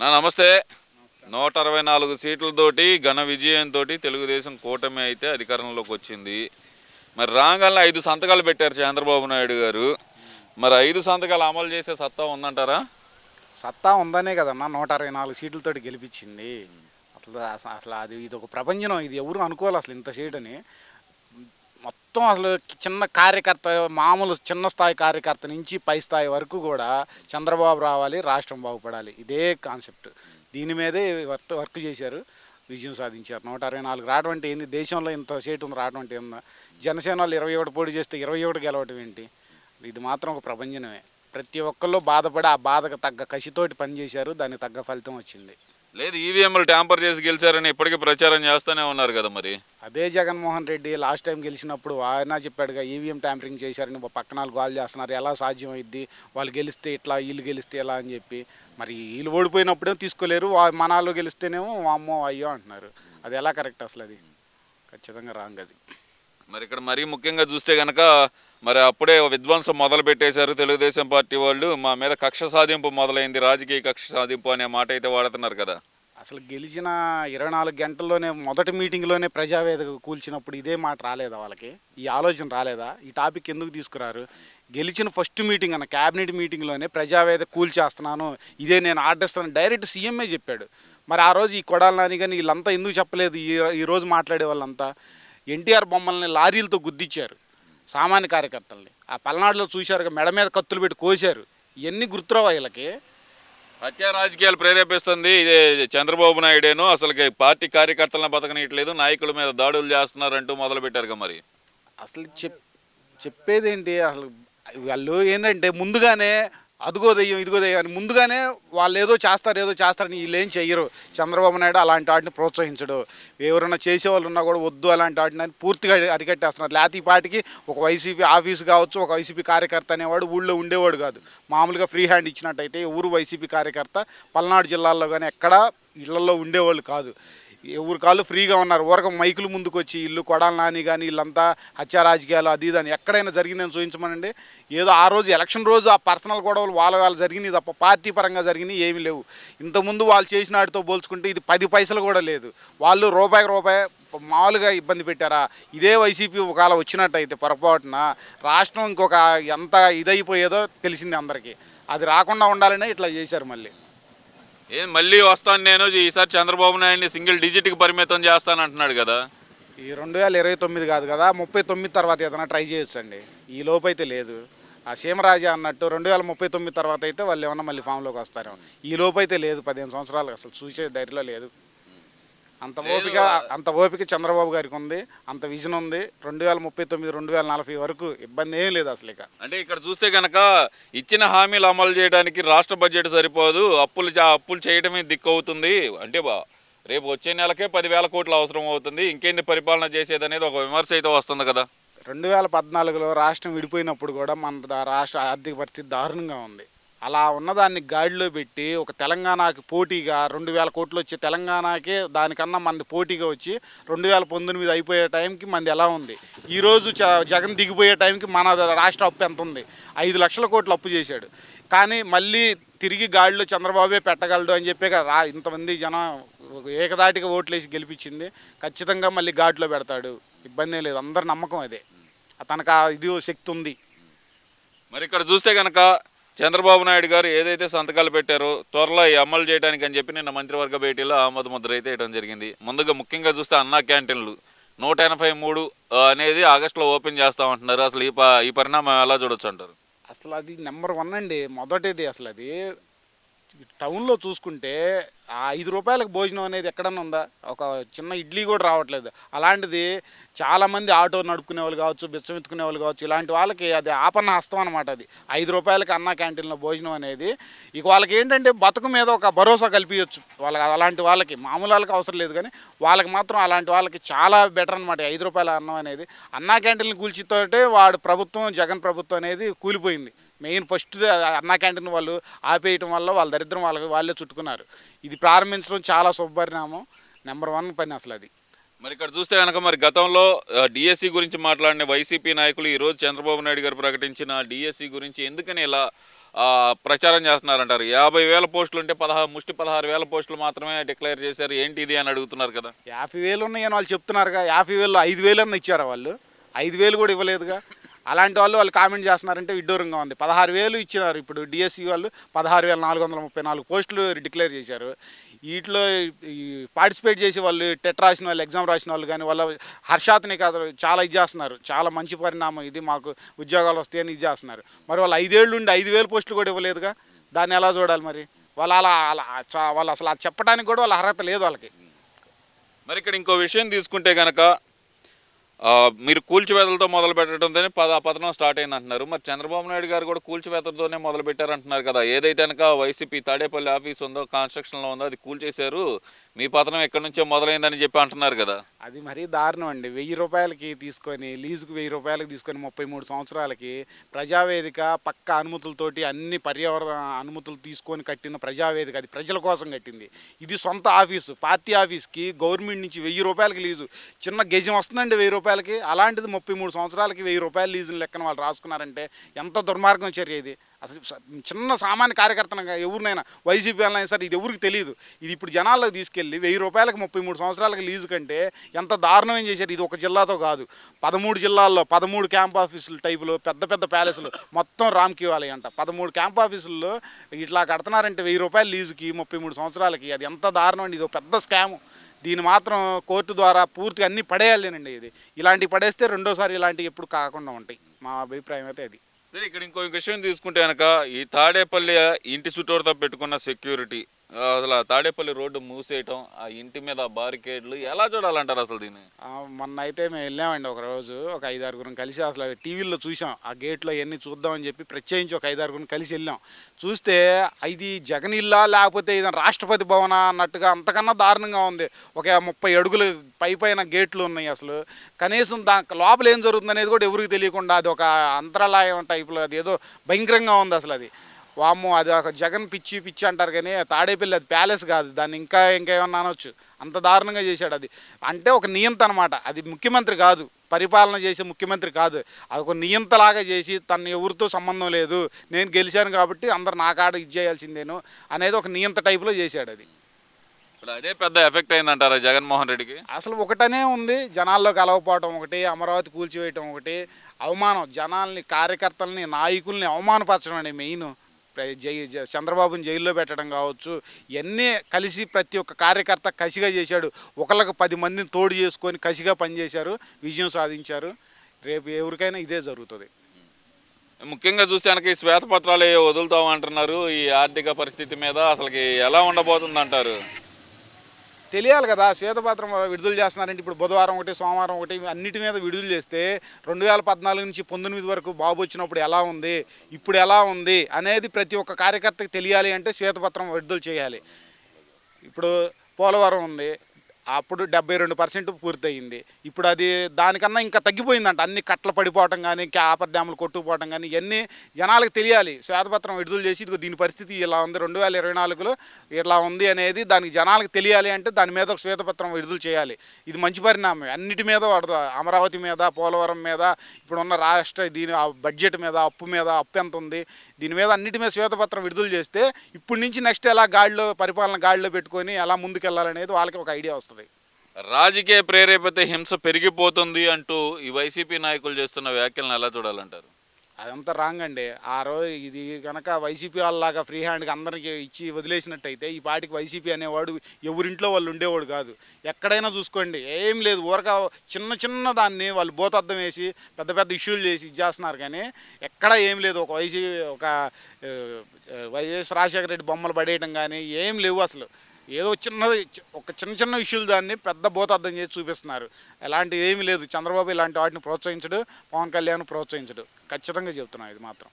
నా నమస్తే. నూట అరవై నాలుగు సీట్లతోటి ఘన విజయంతో తెలుగుదేశం కూటమి అయితే అధికారంలోకి వచ్చింది. మరి రాగానే ఐదు సంతకాలు పెట్టారు చంద్రబాబు నాయుడు గారు. మరి ఐదు సంతకాలు అమలు చేసే సత్తా ఉందంటారా? సత్తా ఉందనే కదన్నా నూట అరవై నాలుగు సీట్లతోటి గెలిపించింది. అసలు అసలు అది ఇది ఒక ప్రపంచం ఇది ఎవరు అనుకోవాలి అసలు ఇంత సీటని. మొత్తం అసలు చిన్న కార్యకర్త మామూలు చిన్న స్థాయి కార్యకర్త నుంచి పై స్థాయి వరకు కూడా చంద్రబాబు రావాలి రాష్ట్రం బాగుపడాలి. ఇదే కాన్సెప్ట్. దీని మీదే వర్క్ వర్క్ చేశారు విజయం సాధించారు. నూట అరవై నాలుగు రావడం అంటే ఏంది? దేశంలో ఇంత సీటు ఉంది రావడం అంటే ఏందా? జనసేన వాళ్ళు ఇరవై ఒకటి పోటీ చేస్తే ఇరవై ఒకటి గెలవటం ఏంటి? ఇది మాత్రం ఒక ప్రపంచమే ప్రతి ఒక్కళ్ళు బాధపడి ఆ బాధకు తగ్గ కసితోటి పనిచేశారు దానికి తగ్గ ఫలితం వచ్చింది. లేదు ఈవీఎంలు ట్యాంపర్ చేసి గెలిచారని ఇప్పటికీ ప్రచారం చేస్తూనే ఉన్నారు కదా మరి. అదే జగన్మోహన్ రెడ్డి లాస్ట్ టైం గెలిచినప్పుడు ఆయన చెప్పాడుగా ఈవీఎం ట్యాంపరింగ్ చేశారని పక్కన వాళ్ళు గోల్ చేస్తున్నారు ఎలా సాధ్యం అయింది వాళ్ళు గెలిస్తే ఇట్లా వీళ్ళు గెలిస్తే ఎలా అని చెప్పి. మరి వీళ్ళు ఓడిపోయినప్పుడేమో తీసుకోలేరు మనాలు మన వాళ్ళు గెలిస్తేనేమో అమ్మో అయ్యో అంటున్నారు. అది ఎలా కరెక్ట్ అసలు అది? ఖచ్చితంగా రాంగ్ అది. మరి ఇక్కడ మరీ ముఖ్యంగా చూస్తే కనుక మరి అప్పుడే విధ్వంసం మొదలు పెట్టేశారు తెలుగుదేశం పార్టీ వాళ్ళు. మా మీద కక్ష సాధింపు మొదలైంది రాజకీయ కక్ష సాధింపు అనే మాట అయితే వాడుతున్నారు కదా. అసలు గెలిచిన ఇరవై నాలుగు గంటల్లోనే మొదటి మీటింగ్లోనే ప్రజావేదిక కూల్చినప్పుడు ఇదే మాట రాలేదా వాళ్ళకి? ఈ ఆలోచన రాలేదా? ఈ టాపిక్ ఎందుకు తీసుకురారు? గెలిచిన ఫస్ట్ మీటింగ్ అన్న క్యాబినెట్ మీటింగ్లోనే ప్రజావేదిక కూల్చేస్తున్నాను ఇదే నేను ఆర్డర్ డైరెక్ట్ సీఎంఏ చెప్పాడు. మరి ఆ రోజు ఈ కొడాలని నాని కానీ వీళ్ళంతా ఎందుకు చెప్పలేదు? ఈ ఈ రోజు మాట్లాడే వాళ్ళంతా. ఎన్టీఆర్ బొమ్మల్ని లారీలతో గుద్దిచ్చారు. సామాన్య కార్యకర్తల్ని. ఆ పల్నాడులో చూశారు మెడ మీద కత్తులు పెట్టి కోశారు. ఇవన్నీ గుర్తురావా వీళ్ళకి? హత్యా రాజకీయాలు ప్రేరేపిస్తుంది. ఇదే చంద్రబాబు నాయుడేను. అసలుకి పార్టీ కార్యకర్తలను బతకనీయట్లేదు. నాయకుల మీద దాడులు చేస్తున్నారంటూ మొదలు పెట్టారుగా మరి. అసలు చెప్ చెప్పేదేంటి? అసలు వాళ్ళు ఏంటంటే ముందుగానే అదిగో దెయ్యం ఇదిగో దెయ్యం అని ముందుగానే వాళ్ళు ఏదో చేస్తారు ఏదో చేస్తారని వీళ్ళు ఏం చెయ్యరు. చంద్రబాబు నాయుడు అలాంటి వాటిని ప్రోత్సహించడు. ఎవరైనా చేసేవాళ్ళు ఉన్నా కూడా వద్దు అలాంటి వాటిని అని పూర్తిగా అరికట్టేస్తున్నారు. లేకపోతే ఈ పాటికి ఒక వైసీపీ ఆఫీస్ కావచ్చు ఒక వైసీపీ కార్యకర్త అనేవాడు ఊళ్ళో ఉండేవాడు కాదు. మామూలుగా ఫ్రీ హ్యాండ్ ఇచ్చినట్టయితే ఊరు వైసీపీ కార్యకర్త పల్నాడు జిల్లాల్లో కానీ ఎక్కడా ఇళ్ళలో ఉండేవాళ్ళు కాదు. ఎవరు కాళ్ళు ఫ్రీగా ఉన్నారు. ఊరక మైకులు ముందుకు వచ్చి ఇల్లు కొడాల నాని కానీ వీళ్ళంతా హత్యా రాజకీయాలు అది ఇది అని ఎక్కడైనా జరిగిందని చూపించమనండి. ఏదో ఆ రోజు ఎలక్షన్ రోజు ఆ పర్సనల్ గొడవలు వాళ్ళ వాళ్ళు జరిగినాయి తప్ప పార్టీ పరంగా జరిగినాయి ఏమీ లేవు. ఇంతకుముందు వాళ్ళు చేసిన వాటితో పోల్చుకుంటే ఇది పది పైసలు కూడా లేదు. వాళ్ళు రూపాయికి రూపాయి మామూలుగా ఇబ్బంది పెట్టారా? ఇదే వైసీపీ ఒకవేళ వచ్చినట్టయితే పొరపాటున రాష్ట్రం ఇంకొక ఎంత ఇదైపోయేదో తెలిసింది అందరికీ. అది రాకుండా ఉండాలనే ఇట్లా చేశారు మళ్ళీ. ఏం మళ్ళీ వస్తాను నేను. ఈసారి చంద్రబాబు నాయుడిని సింగిల్ డిజిట్కి పరిమితం చేస్తాను అంటున్నాడు కదా. ఈ రెండు వేల ఇరవై తొమ్మిది కాదు కదా ముప్పై తొమ్మిది తర్వాత ఏదైనా ట్రై చేయొచ్చు అండి ఈ లోపు అయితే లేదు. ఆ సీమరాజా అన్నట్టు రెండు వేల ముప్పై తొమ్మిది తర్వాత అయితే వాళ్ళు ఏమన్నా మళ్ళీ ఫామ్లోకి వస్తారేమో. ఈ లోపు అయితే లేదు పదిహేను సంవత్సరాలు అసలు చూసే ధైర్యంలో లేదు. అంత ఓపిక అంత ఓపిక చంద్రబాబు గారికి ఉంది అంత విజన్ ఉంది. రెండు వేల ముప్పై తొమ్మిది రెండు వేల నలభై వరకు ఇబ్బంది ఏం లేదు అసలు ఇక. అంటే ఇక్కడ చూస్తే కనుక ఇచ్చిన హామీలు అమలు చేయడానికి రాష్ట్ర బడ్జెట్ సరిపోదు అప్పులు అప్పులు చేయడమే దిక్కు అవుతుంది అంటే బా రేపు వచ్చే నెలకే పదివేల కోట్లు అవసరం అవుతుంది. ఇంకేంది పరిపాలన చేసేది అనేది ఒక విమర్శ అయితే వస్తుంది కదా. రెండు వేల పద్నాలుగులో రాష్ట్రం విడిపోయినప్పుడు కూడా మన రాష్ట్ర ఆర్థిక పరిస్థితి దారుణంగా ఉంది. అలా ఉన్నదాన్ని గాడిలో పెట్టి ఒక తెలంగాణకి పోటీగా రెండు వేల కోట్లు వచ్చే తెలంగాణకే దానికన్నా మంది పోటీగా వచ్చి రెండు వేల పంతొమ్మిది అయిపోయే టైంకి మంది ఎలా ఉంది? ఈరోజు చ జగన్ దిగిపోయే టైంకి మన రాష్ట్ర అప్పు ఎంత ఉంది? ఐదు లక్షల కోట్లు అప్పు చేశాడు. కానీ మళ్ళీ తిరిగి గాడిలో చంద్రబాబే పెట్టగలడు అని చెప్పే రా ఇంతమంది జనం ఏకదాటిగా ఓట్లేసి గెలిపించింది. ఖచ్చితంగా మళ్ళీ గాడిలో పెడతాడు. ఇబ్బంది లేదు. అందరి నమ్మకం అదే. తనకు ఆ ఇది శక్తి ఉంది. మరి ఇక్కడ చూస్తే కనుక చంద్రబాబు నాయుడు గారు ఏదైతే సంతకాలు పెట్టారో త్వరలో ఈ అమలు చేయడానికి అని చెప్పి నిన్న మంత్రివర్గ భేటీలో ఆమోద ముద్ర అయితే వేయడం జరిగింది. ముందుగా ముఖ్యంగా చూస్తే అన్నా క్యాంటీన్లు. నూట ఎనభై మూడు అనేది ఆగస్టులో ఓపెన్ చేస్తామంటున్నారు అసలు ఈ ప ఈ పరిణామం ఎలా చూడొచ్చు అంటారు? అసలు అది నెంబర్ వన్ అండి. మొదటిది అసలు అది. టౌన్లో చూసుకుంటే ఆ ఐదు రూపాయలకు భోజనం అనేది ఎక్కడన్నా ఉందా? ఒక చిన్న ఇడ్లీ కూడా రావట్లేదు. అలాంటిది చాలామంది ఆటో నడుపుకునే వాళ్ళు కావచ్చు బిచ్చం ఎత్తుకునే వాళ్ళు కావచ్చు ఇలాంటి వాళ్ళకి అది ఆపన్న హస్తం అనమాట అది. ఐదు రూపాయలకి అన్న క్యాంటీన్లో భోజనం అనేది. ఇక వాళ్ళకి ఏంటంటే బతుకు మీద ఒక భరోసా కల్పించవచ్చు వాళ్ళకి అలాంటి వాళ్ళకి మామూలు వాళ్ళకి అవసరం లేదు కానీ వాళ్ళకి మాత్రం అలాంటి వాళ్ళకి చాలా బెటర్ అనమాట ఐదు రూపాయల అన్నం అనేది. అన్నా క్యాంటీన్లు కూల్చితోటే వాడు ప్రభుత్వం జగన్ ప్రభుత్వం అనేది కూలిపోయింది. మెయిన్ ఫస్ట్ అన్నా క్యాంటీన్ వాళ్ళు ఆపేయటం వల్ల వాళ్ళ దరిద్రం వాళ్ళకి వాళ్ళే చుట్టుకున్నారు. ఇది ప్రారంభించడం చాలా శుభపరిణామం. నెంబర్ వన్ పని అసలు అది. మరి ఇక్కడ చూస్తే కనుక మరి గతంలో డిఎస్సి గురించి మాట్లాడిన వైసీపీ నాయకులు ఈ రోజు చంద్రబాబు నాయుడు గారు ప్రకటించిన డిఎస్సి గురించి ఎందుకని ఇలా ప్రచారం చేస్తున్నారంటారు? యాభై వేల పోస్టులు ఉంటే పదహారు ముష్టి పదహారు వేల పోస్టులు మాత్రమే డిక్లేర్ చేశారు. ఏంటి ఇది అని అడుగుతున్నారు కదా? యాభై వేలు ఉన్నాయని వాళ్ళు చెప్తున్నారుగా. యాభై వేలు ఐదు వేలు అన్న ఇచ్చారా వాళ్ళు? ఐదు వేలు కూడా ఇవ్వలేదుగా. అలాంటి వాళ్ళు వాళ్ళు కామెంట్ చేస్తున్నారంటే విడ్డూరంగా ఉంది. పదహారు వేలు ఇచ్చినారు ఇప్పుడు డిఎస్సి వాళ్ళు. పదహారు వేల నాలుగు వందల ముప్పై నాలుగు పోస్టులు డిక్లేర్ చేశారు. వీటిలో ఈ పార్టిసిపేట్ చేసి వాళ్ళు టెట్ రాసిన వాళ్ళు ఎగ్జామ్ రాసిన వాళ్ళు కానీ వాళ్ళ హర్షాత్ని కాదు చాలా ఇది చేస్తున్నారు. చాలా మంచి పరిణామం ఇది మాకు. ఉద్యోగాలు వస్తాయని ఇది చేస్తున్నారు. మరి వాళ్ళు ఐదేళ్ళు ఉండి ఐదు వేలు పోస్టులు కూడా ఇవ్వలేదుగా? దాన్ని ఎలా చూడాలి మరి? వాళ్ళు అలా అలా చా- వాళ్ళు అసలు చెప్పడానికి కూడా వాళ్ళ అర్హత లేదు వాళ్ళకి. మరి ఇక్కడ ఇంకో విషయం తీసుకుంటే కనుక మీరు కూల్చివేతలతో మొదలు పెట్టడంతోనే పద పతనం స్టార్ట్ అయింది అంటున్నారు. మరి చంద్రబాబు నాయుడు గారు కూడా కూల్చివేతలతోనే మొదలు పెట్టారంటున్నారు కదా. ఏదైతే కనుక వైసీపీ తాడేపల్లి ఆఫీస్ ఉందో కన్స్ట్రక్షన్లో ఉందో అది కూల్చేశారు. మీ పతనం ఎక్కడి నుంచో మొదలైందని చెప్పి అంటున్నారు కదా. అది మరీ దారుణం అండి. వెయ్యి రూపాయలకి తీసుకొని లీజుకు వెయ్యి రూపాయలకి తీసుకొని ముప్పై మూడు సంవత్సరాలకి ప్రజావేదిక పక్క అనుమతులతోటి అన్ని పర్యావరణ అనుమతులు తీసుకొని కట్టిన ప్రజావేదిక అది ప్రజల కోసం కట్టింది. ఇది సొంత ఆఫీసు. పార్టీ ఆఫీస్కి గవర్నమెంట్ నుంచి వెయ్యి రూపాయలకి లీజు. చిన్న గజం వస్తుందండి వెయ్యి రూపాయలకి అలాంటిది ముప్పై మూడు సంవత్సరాలకి వెయ్యి రూపాయలు లీజుని లెక్కన వాళ్ళు రాసుకున్నారంటే ఎంత దుర్మార్గం చర్య ఇది? అసలు చిన్న సామాన్య కార్యకర్తనగా ఎవరినైనా వైసీపీ వాళ్ళైనా సరే ఇది ఎవరికి తెలియదు. ఇది ఇప్పుడు జనాల్లోకి తీసుకెళ్ళి వెయ్యి రూపాయలకి ముప్పై మూడు సంవత్సరాలకి లీజు కంటే ఎంత దారుణం ఏం చేశారు? ఇది ఒక జిల్లాతో కాదు. పదమూడు జిల్లాల్లో పదమూడు క్యాంప్ ఆఫీసులు టైపులో పెద్ద పెద్ద ప్యాలెస్లు మొత్తం రామ్కి ఇవ్వాలి అంట. పదమూడు క్యాంప్ ఆఫీసుల్లో ఇట్లా కడుతున్నారంటే వెయ్యి రూపాయలు లీజుకి ముప్పై మూడు సంవత్సరాలకి అది ఎంత దారుణం అండి? ఇది ఒక పెద్ద స్కాము. దీన్ని మాత్రం కోర్టు ద్వారా పూర్తిగా అన్ని పడేయాలేనండి ఇది. ఇలాంటివి పడేస్తే రెండోసారి ఇలాంటివి ఎప్పుడు కాకుండా ఉంటాయి. మా అభిప్రాయం అయితే అది. సరే ఇక్కడ ఇంకో విషయం తీసుకుంటే కనుక ఈ తాడేపల్లి ఇంటి చుట్టూరుతో పెట్టుకున్న సెక్యూరిటీ అసలు తాడేపల్లి రోడ్డు మూసేయటం ఆ ఇంటి మీద బారికేడ్లు ఎలా చూడాలంటారు అసలు దీన్ని? మొన్న అయితే మేము వెళ్ళామండి ఒక రోజు ఒక ఐదారుగురం కలిసి అసలు టీవీలో చూసాం. ఆ గేట్లో ఎన్ని చూద్దామని చెప్పి ప్రత్యేకించి ఒక ఐదారుగురం కలిసి వెళ్ళాం. చూస్తే ఇది జగన్ ఇల్లా లేకపోతే ఇది రాష్ట్రపతి భవన అన్నట్టుగా అంతకన్నా దారుణంగా ఉంది. ఒక ముప్పై అడుగులు పై పైన గేట్లు ఉన్నాయి అసలు. కనీసం దా లోపల ఏం జరుగుతుంది అనేది కూడా ఎవరికి తెలియకుండా అది ఒక అంతరాలయం టైప్లో అది ఏదో భయంకరంగా ఉంది అసలు అది. వామ్మో అది ఒక జగన్ పిచ్చి పిచ్చి అంటారు కానీ తాడేపల్లి అది ప్యాలెస్ కాదు. దాన్ని ఇంకా ఇంకా ఏమన్నా అనొచ్చు. అంత దారుణంగా చేశాడు అది. అంటే ఒక నియంత అనమాట అది ముఖ్యమంత్రి కాదు. పరిపాలన చేసే ముఖ్యమంత్రి కాదు. అది ఒక నియంతలాగా చేసి తను ఎవరితో సంబంధం లేదు. నేను గెలిచాను కాబట్టి అందరు నా కాడ ఇది చేయాల్సిందేను అనేది ఒక నియంత టైప్లో చేశాడు అది. అదే పెద్ద ఎఫెక్ట్ అయిందంటారా జగన్మోహన్ రెడ్డికి? అసలు ఒకటనే ఉంది. జనాల్లో కలవపోవటం ఒకటి అమరావతి కూల్చివేయటం ఒకటి. అవమానం. జనాల్ని కార్యకర్తల్ని నాయకుల్ని అవమానపరచడం అండి మెయిన్. జై చంద్రబాబుని జైల్లో పెట్టడం కావచ్చు ఇవన్నీ కలిసి ప్రతి ఒక్క కార్యకర్త కసిగా చేశాడు. ఒకళ్ళకి పది మందిని తోడు చేసుకొని కసిగా పనిచేశారు విజయం సాధించారు. రేపు ఎవరికైనా ఇదే జరుగుతుంది. ముఖ్యంగా చూస్తే కనుక ఈ శ్వేతపత్రాలు వదులుతామంటున్నారు. వదులుతాం అంటున్నారు ఈ ఆర్థిక పరిస్థితి మీద అసలుకి ఎలా ఉండబోతుంది అంటారు తెలియాలి కదా శ్వేతపత్రం విడుదల చేస్తున్నారంటే ఇప్పుడు బుధవారం ఒకటి సోమవారం ఒకటి అన్నిటి మీద విడుదల చేస్తే రెండు వేల పద్నాలుగు నుంచి పంతొమ్మిది వరకు బాబు వచ్చినప్పుడు ఎలా ఉంది ఇప్పుడు ఎలా ఉంది అనేది ప్రతి ఒక్క కార్యకర్తకి తెలియాలి అంటే శ్వేతపత్రం విడుదల చేయాలి. ఇప్పుడు పోలవరం ఉంది అప్పుడు డెబ్బై రెండు పర్సెంట్ పూర్తయింది. ఇప్పుడు అది దానికన్నా ఇంకా తగ్గిపోయిందంట. అన్ని కట్టలు పడిపోవటం కానీ క్యాపర్ డ్యాములు కొట్టుకుపోవటం కానీ ఇవన్నీ జనాలకు తెలియాలి. శ్వేతపత్రం విడుదల చేసి ఇదిగో దీని పరిస్థితి ఇలా ఉంది. రెండు వేల ఇరవై నాలుగులో ఇలా ఉంది అనేది దానికి జనాలకు తెలియాలి అంటే దాని మీద ఒక శ్వేతపత్రం విడుదల చేయాలి. ఇది మంచి పరిణామం. అన్నిటి మీద పడదు అమరావతి మీద పోలవరం మీద ఇప్పుడున్న రాష్ట్ర దీని ఆ బడ్జెట్ మీద అప్పు మీద అప్పు ఎంత ఉంది? దీని మీద అన్నిటి మీద శ్వేతపత్రం విడుదల చేస్తే ఇప్పటి నుంచి నెక్స్ట్ ఎలా గాడిలో పరిపాలన గాడిలో పెట్టుకొని ఎలా ముందుకెళ్ళాలనేది వాళ్ళకి ఒక ఐడియా వస్తుంది. రాజకీయ ప్రేరేపిత హింస పెరిగిపోతుంది అంటూ ఈ వైసీపీ నాయకులు చేస్తున్న వ్యాఖ్యలను ఎలా చూడాలంటారు? అదంతా రాంగ్ అండి. ఆ రోజు ఇది కనుక వైసీపీ వాళ్ళలాగా ఫ్రీ హ్యాండ్కి అందరికి ఇచ్చి వదిలేసినట్టయితే ఈ పాటికి వైసీపీ అనేవాడు ఎవరింట్లో వాళ్ళు ఉండేవాడు కాదు. ఎక్కడైనా చూసుకోండి. ఏం లేదు. ఊరక చిన్న చిన్న దాన్ని వాళ్ళు బోతద్దం వేసి పెద్ద పెద్ద ఇష్యూలు చేసి ఇచ్చేస్తున్నారు కానీ ఎక్కడ ఏం లేదు. ఒక వైసీపీ ఒక వైఎస్ రాజశేఖర రెడ్డి బొమ్మలు పడేయడం కానీ ఏం లేవు అసలు. ఏదో చిన్నది ఒక చిన్న చిన్న ఇష్యూలు దాన్ని పెద్ద భూతార్థం చేసి చూపిస్తున్నారు. ఎలాంటి ఏమీ లేదు. చంద్రబాబు ఇలాంటి వాటిని ప్రోత్సహించడు పవన్ కళ్యాణ్ ప్రోత్సహించడు. ఖచ్చితంగా చెప్తున్నాను ఇది మాత్రం.